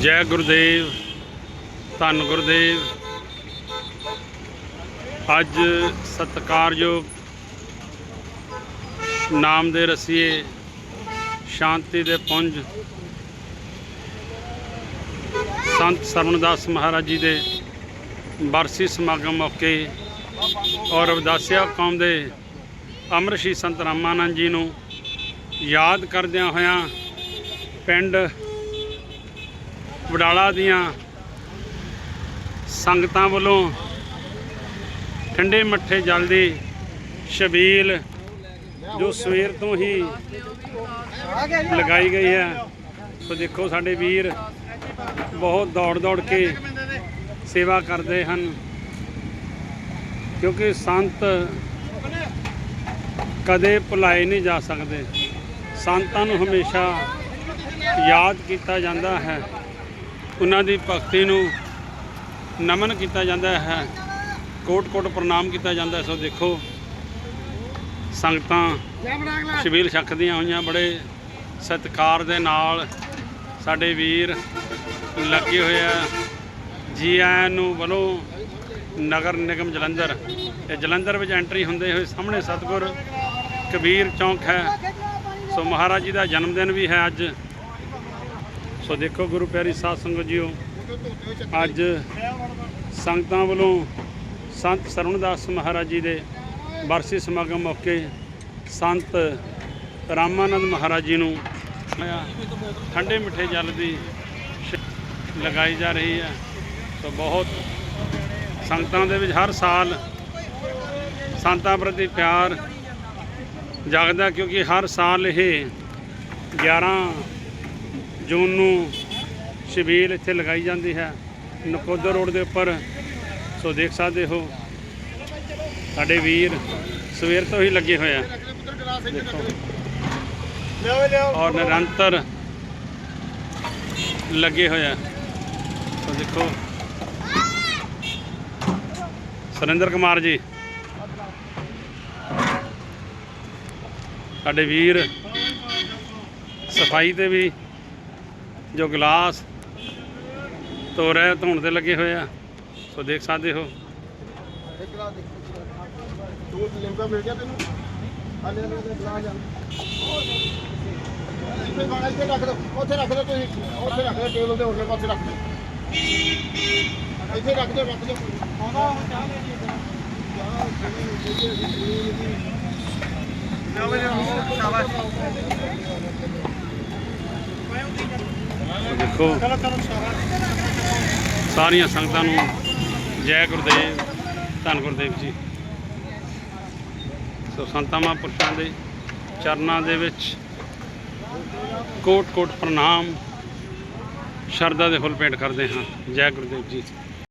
ਜੈ ਗੁਰਦੇਵ, ਧੰਨ ਗੁਰਦੇਵ। ਅੱਜ ਸਤਿਕਾਰਯੋਗ ਨਾਮ ਦੇ ਰਸੀਏ ਸ਼ਾਂਤੀ ਦੇ ਪੁੰਜ ਸੰਤ ਸਰਵਣਦਾਸ ਮਹਾਰਾਜ ਜੀ ਦੇ ਬਰਸੀ ਸਮਾਗਮ ਮੌਕੇ ਔਰ ਰਵਿਦਾਸਿਆ ਕੌਮ ਦੇ ਅਮਰਸ਼ੀ ਸੰਤ ਰਾਮਾਨੰਦ ਜੀ ਨੂੰ ਯਾਦ ਕਰਦਿਆਂ ਹੋਇਆਂ ਪਿੰਡ ਵਡਾਲਾ ਦੀਆਂ ਸੰਗਤਾਂ ਵੱਲੋਂ ਠੰਡੇ ਮੱਠੇ ਜਲ ਦੀ ਸ਼ਬੀਲ ਜੋ ਸਵੇਰ ਤੋਂ ਹੀ ਲਗਾਈ ਗਈ ਹੈ। ਸੋ ਦੇਖੋ ਸਾਡੇ ਵੀਰ ਬਹੁਤ ਦੌੜ ਦੌੜ ਕੇ ਸੇਵਾ ਕਰਦੇ ਹਨ। ਕਿਉਂਕਿ ਸੰਤ ਕਦੇ ਭੁਲਾਏ ਨਹੀਂ ਜਾ ਸਕਦੇ। ਸੰਤਾਂ ਨੂੰ ਹਮੇਸ਼ਾ ਯਾਦ ਕੀਤਾ ਜਾਂਦਾ ਹੈ। ਉਹਨਾਂ ਦੀ ਭਗਤੀ ਨੂੰ ਨਮਨ ਕੀਤਾ ਜਾਂਦਾ ਹੈ। ਕੋਟ ਕੋਟ ਪ੍ਰਣਾਮ ਕੀਤਾ ਜਾਂਦਾ ਹੈ। ਸੋ ਦੇਖੋ, ਸੰਗਤਾਂ ਸ਼ਬੀਲ ਛਕਦੀਆਂ ਹੋਈਆਂ, ਬੜੇ ਸਤਿਕਾਰ ਦੇ ਨਾਲ ਸਾਡੇ ਵੀਰ ਲੱਗੇ ਹੋਏ ਆ। ਜੀ ਆਇਆਂ ਨੂੰ ਵੱਲੋਂ ਨਗਰ ਨਿਗਮ ਜਲੰਧਰ, ਇਹ ਜਲੰਧਰ ਵਿੱਚ ਐਂਟਰੀ ਹੁੰਦੇ ਹੋਏ ਸਾਹਮਣੇ ਸਤਗੁਰ ਕਬੀਰ ਚੌਂਕ ਹੈ। ਸੋ ਮਹਾਰਾਜ ਜੀ ਦਾ ਜਨਮ ਦਿਨ ਵੀ ਹੈ ਅੱਜ। ਸੋ ਦੇਖੋ ਗੁਰੂ ਪਿਆਰੀ ਸਾਧ ਸੰਗਤ ਜੀਓ ਅੱਜ ਸੰਗਤਾਂ ਵੱਲੋਂ ਸੰਤ ਸਰਵਣਦਾਸ ਮਹਾਰਾਜ ਜੀ ਦੇ ਬਰਸੀ ਸਮਾਗਮ ਮੌਕੇ ਸੰਤ ਰਾਮਾਨੰਦ ਮਹਾਰਾਜ ਜੀ ਨੂੰ ਠੰਡੇ ਮਿੱਠੇ ਜਲ ਦੀ ਲਗਾਈ ਜਾ ਰਹੀ ਹੈ। ਸੋ ਬਹੁਤ ਸੰਗਤਾਂ ਦੇ ਵਿੱਚ ਹਰ ਸਾਲ ਸੰਤਾਂ ਪ੍ਰਤੀ ਪਿਆਰ ਜਾਗਦਾ ਕਿਉਂਕਿ ਹਰ ਸਾਲ ਇਹ 11 ਜੂਨ ਨੂੰ ਸ਼ਬੀਲ ਇੱਥੇ ਲਗਾਈ ਜਾਂਦੀ ਹੈ। ਨਕੋਦਰ ਰੋਡ ਦੇ ਉੱਪਰ। ਸੋ ਦੇਖ ਸਕਦੇ ਹੋ, ਸਾਡੇ ਵੀਰ ਸਵੇਰ ਤੋਂ ਹੀ ਲੱਗੇ ਹੋਏ ਆ। ਔਰ ਨਿਰੰਤਰ ਲੱਗੇ ਹੋਏ ਆ। ਸੋ ਦੇਖੋ। ਸੁਰਿੰਦਰ ਕੁਮਾਰ ਜੀ। ਸਾਡੇ ਵੀਰ ਸਫ਼ਾਈ ਤੇ ਵੀ ਜੋ ਗਲਾਸ ਧੋ ਰਹੇ ਧੋਣ ਤੇ ਲੱਗੇ ਹੋਏ ਆ। ਸੋ ਦੇਖ ਸਕਦੇ ਹੋ। ਦੋ ਲਿਮਕਾ ਮਿਲ ਗਿਆ ਤੈਨੂੰ? ਆਲੇ ਆਲੇ ਦੇ ਗਲਾਸ ਆ ਇੱਥੇ ਰੱਖ ਦੋ ਉੱਥੇ ਰੱਖ ਦੋ ਤੁਸੀਂ। ਉੱਥੇ ਰੱਖ ਦੋ ਟੇਬਲ ਦੇ ਹੋਟਲ ਪਾਸੇ ਰੱਖ ਦੋ। ਇੱਥੇ ਰੱਖ ਦੋ ਰੱਖ ਦੋ। ਆਉਂਦਾ ਹੁਣ ਚਾਹ ਲੈ ਜੀ ਦੇਖੋ। ਸਾਰੀਆਂ ਸੰਗਤਾਂ ਨੂੰ ਜੈ ਗੁਰਦੇਵ, ਧੰਨ ਗੁਰਦੇਵ ਜੀ। ਸੋ ਸੰਤਾਂ ਮਹਾਂਪੁਰਸ਼ਾਂ ਦੇ ਚਰਨਾਂ ਦੇ ਵਿੱਚ ਕੋਟ ਕੋਟ ਪ੍ਰਣਾਮ। ਸ਼ਰਧਾ ਦੇ ਫੁੱਲ ਭੇਟ ਕਰਦੇ ਹਾਂ। ਜੈ ਗੁਰਦੇਵ ਜੀ।